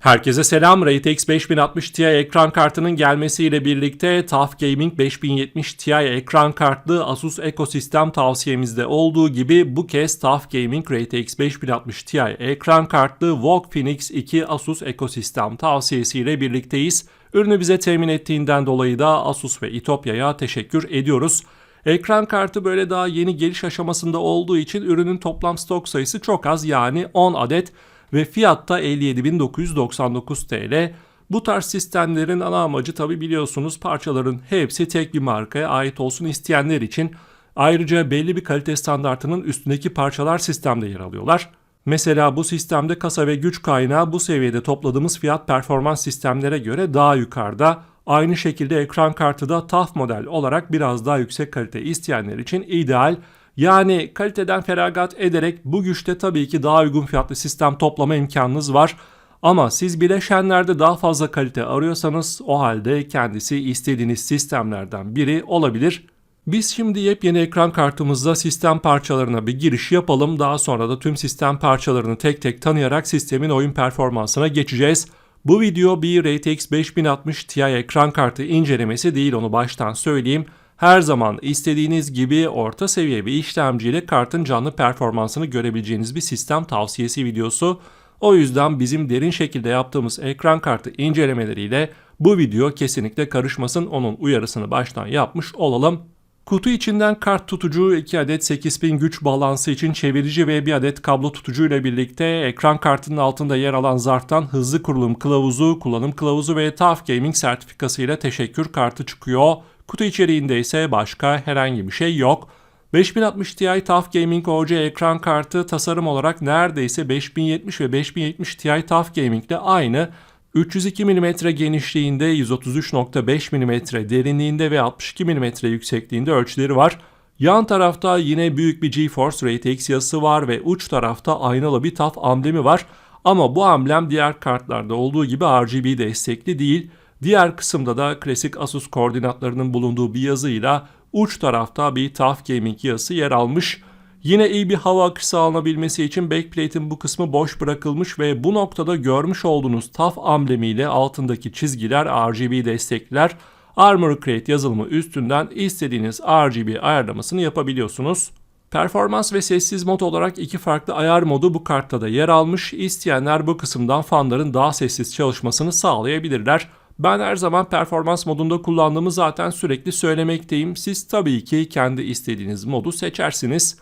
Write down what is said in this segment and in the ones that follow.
Herkese selam. RTX 5060 Ti ekran kartının gelmesiyle birlikte TUF Gaming 5070 Ti ekran kartlı Asus ekosistem tavsiyemizde olduğu gibi bu kez TUF Gaming RTX 5060 Ti ekran kartlı VOG Phoenix 2 Asus ekosistem tavsiyesiyle birlikteyiz. Ürünü bize temin ettiğinden dolayı da Asus ve İtopya'ya teşekkür ediyoruz. Ekran kartı böyle daha yeni geliş aşamasında olduğu için ürünün toplam stok sayısı çok az yani 10 adet ve fiyatta 57.999 TL. Bu tarz sistemlerin ana amacı tabi biliyorsunuz parçaların hepsi tek bir markaya ait olsun isteyenler için. Ayrıca belli bir kalite standartının üstündeki parçalar sistemde yer alıyorlar. Mesela bu sistemde kasa ve güç kaynağı bu seviyede topladığımız fiyat performans sistemlere göre daha yukarıda. Aynı şekilde ekran kartı da TUF model olarak biraz daha yüksek kalite isteyenler için ideal. Yani kaliteden feragat ederek bu güçte tabii ki daha uygun fiyatlı sistem toplama imkanınız var. Ama siz bileşenlerde daha fazla kalite arıyorsanız o halde kendisi istediğiniz sistemlerden biri olabilir. Biz şimdi yepyeni ekran kartımızda sistem parçalarına bir giriş yapalım. Daha sonra da tüm sistem parçalarını tek tek tanıyarak sistemin oyun performansına geçeceğiz. Bu video bir RTX 5060 Ti ekran kartı incelemesi değil onu baştan söyleyeyim. Her zaman istediğiniz gibi orta seviye bir işlemciyle kartın canlı performansını görebileceğiniz bir sistem tavsiyesi videosu. O yüzden bizim derin şekilde yaptığımız ekran kartı incelemeleriyle bu video kesinlikle karışmasın onun uyarısını baştan yapmış olalım. Kutu içinden kart tutucu, 2 adet 8000 güç balansı için çevirici ve 1 adet kablo tutucu ile birlikte ekran kartının altında yer alan zarftan hızlı kurulum kılavuzu, kullanım kılavuzu ve TUF Gaming sertifikası ile teşekkür kartı çıkıyor. Kutu içeriğinde ise başka herhangi bir şey yok. 5060 Ti TUF Gaming OC ekran kartı tasarım olarak neredeyse 5070 ve 5070 Ti TUF Gaming ile aynı. 302 mm genişliğinde, 133.5 mm derinliğinde ve 62 mm yüksekliğinde ölçüleri var. Yan tarafta yine büyük bir GeForce RTX yazısı var ve uç tarafta aynalı bir TUF amblemi var. Ama bu amblem diğer kartlarda olduğu gibi RGB destekli değil. Diğer kısımda da klasik Asus koordinatlarının bulunduğu bir yazıyla uç tarafta bir TUF Gaming yazısı yer almış. Yine iyi bir hava akışı sağlanabilmesi için backplate'in bu kısmı boş bırakılmış ve bu noktada görmüş olduğunuz TUF amblemiyle altındaki çizgiler RGB destekler. Armor Crate yazılımı üstünden istediğiniz RGB ayarlamasını yapabiliyorsunuz. Performans ve sessiz mod olarak iki farklı ayar modu bu kartta da yer almış. İsteyenler bu kısımdan fanların daha sessiz çalışmasını sağlayabilirler. Ben her zaman performans modunda kullandığımı zaten sürekli söylemekteyim. Siz tabii ki kendi istediğiniz modu seçersiniz.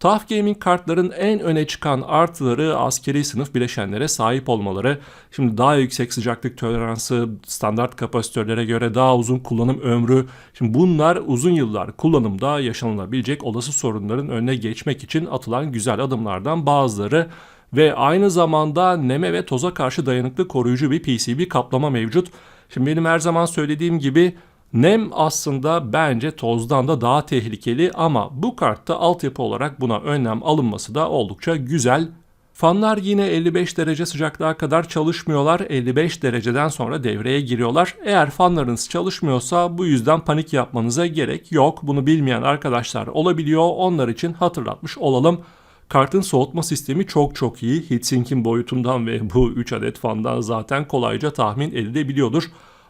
TUF Gaming kartların en öne çıkan artıları askeri sınıf bileşenlere sahip olmaları. Şimdi daha yüksek sıcaklık toleransı, standart kapasitörlere göre daha uzun kullanım ömrü. Şimdi bunlar uzun yıllar kullanımda yaşanılabilecek olası sorunların önüne geçmek için atılan güzel adımlardan bazıları ve aynı zamanda neme ve toza karşı dayanıklı koruyucu bir PCB kaplama mevcut. Şimdi benim her zaman söylediğim gibi nem aslında bence tozdan da daha tehlikeli ama bu kartta altyapı olarak buna önlem alınması da oldukça güzel. Fanlar yine 55 derece sıcaklığa kadar çalışmıyorlar. 55 dereceden sonra devreye giriyorlar. Eğer fanlarınız çalışmıyorsa bu yüzden panik yapmanıza gerek yok. Bunu bilmeyen arkadaşlar olabiliyor. Onlar için hatırlatmış olalım. Kartın soğutma sistemi çok çok iyi. Heatsink'in boyutundan ve bu 3 adet fandan zaten kolayca tahmin edilebiliyordur.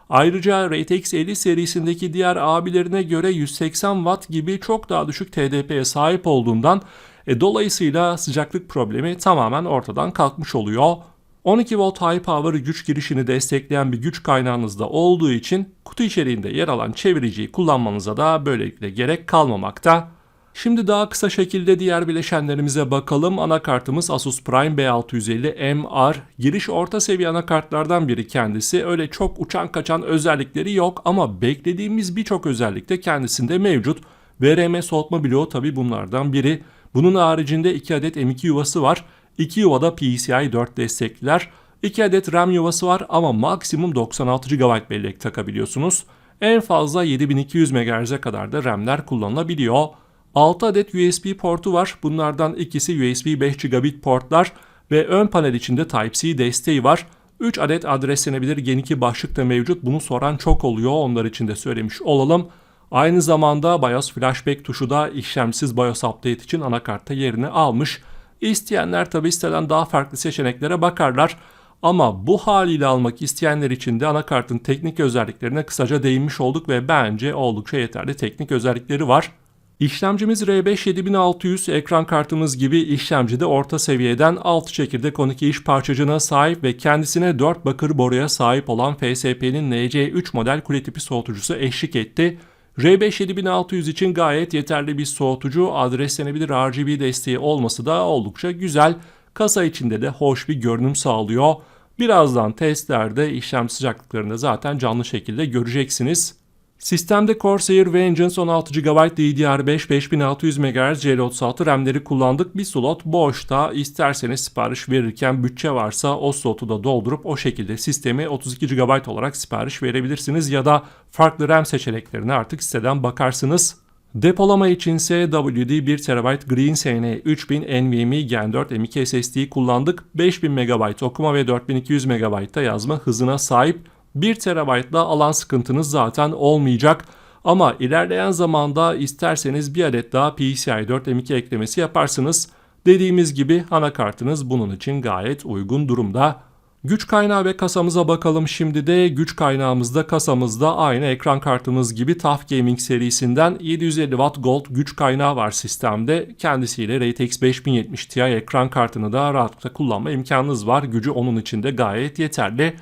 Ayrıca RTX 50 serisindeki diğer abilerine göre 180 Watt gibi çok daha düşük TDP'ye sahip olduğundan e, dolayısıyla sıcaklık problemi tamamen ortadan kalkmış oluyor. 12 volt high power güç girişini destekleyen bir güç kaynağınızda olduğu için kutu içeriğinde yer alan çeviriciyi kullanmanıza da böylelikle gerek kalmamakta. Şimdi daha kısa şekilde diğer bileşenlerimize bakalım. Anakartımız Asus Prime B650 MR. Giriş orta seviye anakartlardan biri kendisi. Öyle çok uçan kaçan özellikleri yok ama beklediğimiz birçok özellik de kendisinde mevcut. VRM soğutma bloğu tabi bunlardan biri. Bunun haricinde 2 adet M2 yuvası var. 2 yuvada PCI 4 destekler. 2 adet RAM yuvası var ama maksimum 96 GB bellek takabiliyorsunuz. En fazla 7200 MHz'e kadar da RAM'ler kullanılabiliyor. 6 adet USB portu var. Bunlardan ikisi USB 5 gigabit portlar ve ön panel içinde Type-C desteği var. 3 adet adreslenebilir Gen 2 başlık da mevcut. Bunu soran çok oluyor. Onlar için de söylemiş olalım. Aynı zamanda BIOS Flashback tuşu da işlemsiz BIOS Update için anakartta yerini almış. İsteyenler tabi siteden daha farklı seçeneklere bakarlar. Ama bu haliyle almak isteyenler için de anakartın teknik özelliklerine kısaca değinmiş olduk ve bence oldukça yeterli teknik özellikleri var. İşlemcimiz R5 7600 ekran kartımız gibi işlemci de orta seviyeden 6 çekirdek 12 iş parçacığına sahip ve kendisine 4 bakır boruya sahip olan FSP'nin NC3 model kule tipi soğutucusu eşlik etti. R5 7600 için gayet yeterli bir soğutucu, adreslenebilir RGB desteği olması da oldukça güzel. Kasa içinde de hoş bir görünüm sağlıyor. Birazdan testlerde işlem sıcaklıklarını zaten canlı şekilde göreceksiniz. Sistemde Corsair Vengeance 16 GB DDR5 5600 MHz CL36 RAM'leri kullandık. Bir slot boşta. İsterseniz sipariş verirken bütçe varsa o slotu da doldurup o şekilde sistemi 32 GB olarak sipariş verebilirsiniz ya da farklı RAM seçeneklerine artık siteden bakarsınız. Depolama içinse WD 1 TB Green SN 3000 NVMe Gen 4 M.2 SSD kullandık. 5000 MB okuma ve 4200 MB da yazma hızına sahip. 1 TB'la alan sıkıntınız zaten olmayacak. Ama ilerleyen zamanda isterseniz bir adet daha PCI 4 M.2 eklemesi yaparsınız. Dediğimiz gibi anakartınız bunun için gayet uygun durumda. Güç kaynağı ve kasamıza bakalım şimdi de güç kaynağımızda kasamızda aynı ekran kartımız gibi TUF Gaming serisinden 750 Watt Gold güç kaynağı var sistemde. Kendisiyle RTX 5070 Ti ekran kartını da rahatlıkla kullanma imkanınız var. Gücü onun için de gayet yeterli.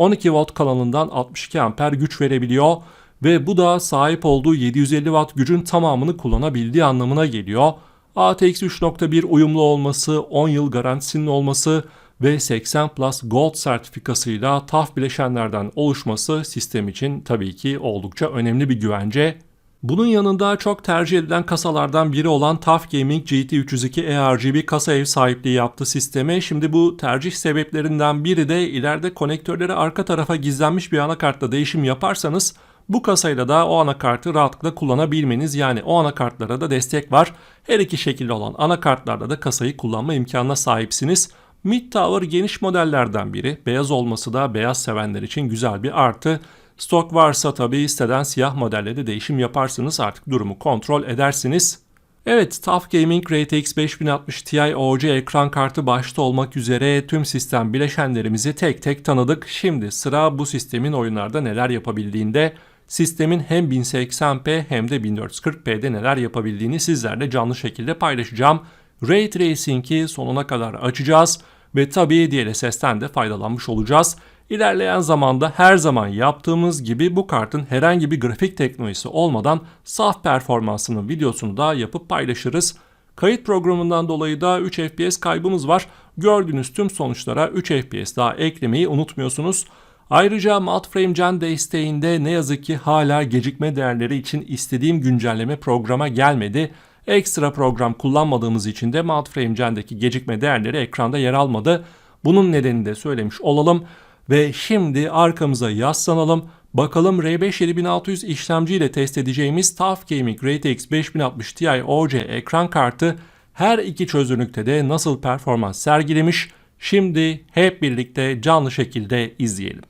12 volt kanalından 62 amper güç verebiliyor ve bu da sahip olduğu 750 watt gücün tamamını kullanabildiği anlamına geliyor. ATX 3.1 uyumlu olması, 10 yıl garantisinin olması ve 80 Plus Gold sertifikasıyla TAF bileşenlerden oluşması sistem için tabii ki oldukça önemli bir güvence. Bunun yanında çok tercih edilen kasalardan biri olan TUF Gaming GT302 eRGB kasa ev sahipliği yaptı sisteme. Şimdi bu tercih sebeplerinden biri de ileride konektörleri arka tarafa gizlenmiş bir anakartla değişim yaparsanız bu kasayla da o anakartı rahatlıkla kullanabilmeniz yani o anakartlara da destek var. Her iki şekilde olan anakartlarda da kasayı kullanma imkanına sahipsiniz. Mid Tower geniş modellerden biri. Beyaz olması da beyaz sevenler için güzel bir artı. Stok varsa tabii siteden siyah modelle de değişim yaparsınız artık durumu kontrol edersiniz. Evet TUF Gaming RTX 5060 Ti OC ekran kartı başta olmak üzere tüm sistem bileşenlerimizi tek tek tanıdık. Şimdi sıra bu sistemin oyunlarda neler yapabildiğinde. Sistemin hem 1080p hem de 1440p'de neler yapabildiğini sizlerle canlı şekilde paylaşacağım. Ray Tracing'i sonuna kadar açacağız ve tabii DLSS'ten de faydalanmış olacağız. İlerleyen zamanda her zaman yaptığımız gibi bu kartın herhangi bir grafik teknolojisi olmadan saf performansının videosunu da yapıp paylaşırız. Kayıt programından dolayı da 3 FPS kaybımız var. Gördüğünüz tüm sonuçlara 3 FPS daha eklemeyi unutmuyorsunuz. Ayrıca Multiframe Gen desteğinde ne yazık ki hala gecikme değerleri için istediğim güncelleme programa gelmedi. Ekstra program kullanmadığımız için de Multiframe Gen'deki gecikme değerleri ekranda yer almadı. Bunun nedenini de söylemiş olalım. Ve şimdi arkamıza yaslanalım. Bakalım R5 7600 işlemci ile test edeceğimiz TUF Gaming RTX 5060 Ti OC ekran kartı her iki çözünürlükte de nasıl performans sergilemiş. Şimdi hep birlikte canlı şekilde izleyelim.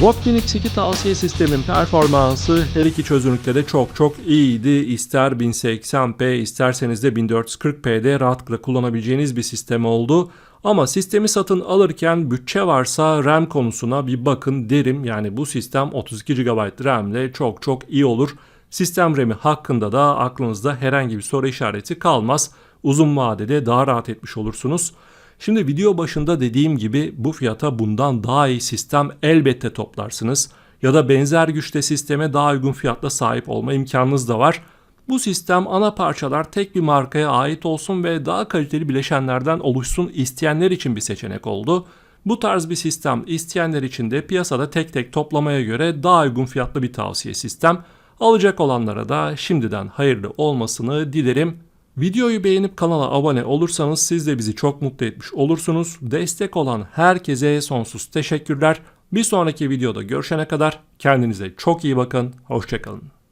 Votkin X2 tavsiye sistemin performansı her iki çözünürlükte de çok çok iyiydi. İster 1080p isterseniz de 1440p'de rahatlıkla kullanabileceğiniz bir sistem oldu. Ama sistemi satın alırken bütçe varsa RAM konusuna bir bakın derim. Yani bu sistem 32 GB RAM ile çok çok iyi olur. Sistem RAM'i hakkında da aklınızda herhangi bir soru işareti kalmaz. Uzun vadede daha rahat etmiş olursunuz. Şimdi video başında dediğim gibi bu fiyata bundan daha iyi sistem elbette toplarsınız. Ya da benzer güçte sisteme daha uygun fiyatla sahip olma imkanınız da var. Bu sistem ana parçalar tek bir markaya ait olsun ve daha kaliteli bileşenlerden oluşsun isteyenler için bir seçenek oldu. Bu tarz bir sistem isteyenler için de piyasada tek tek toplamaya göre daha uygun fiyatlı bir tavsiye sistem. Alacak olanlara da şimdiden hayırlı olmasını dilerim. Videoyu beğenip kanala abone olursanız siz de bizi çok mutlu etmiş olursunuz. Destek olan herkese sonsuz teşekkürler. Bir sonraki videoda görüşene kadar kendinize çok iyi bakın. Hoşçakalın.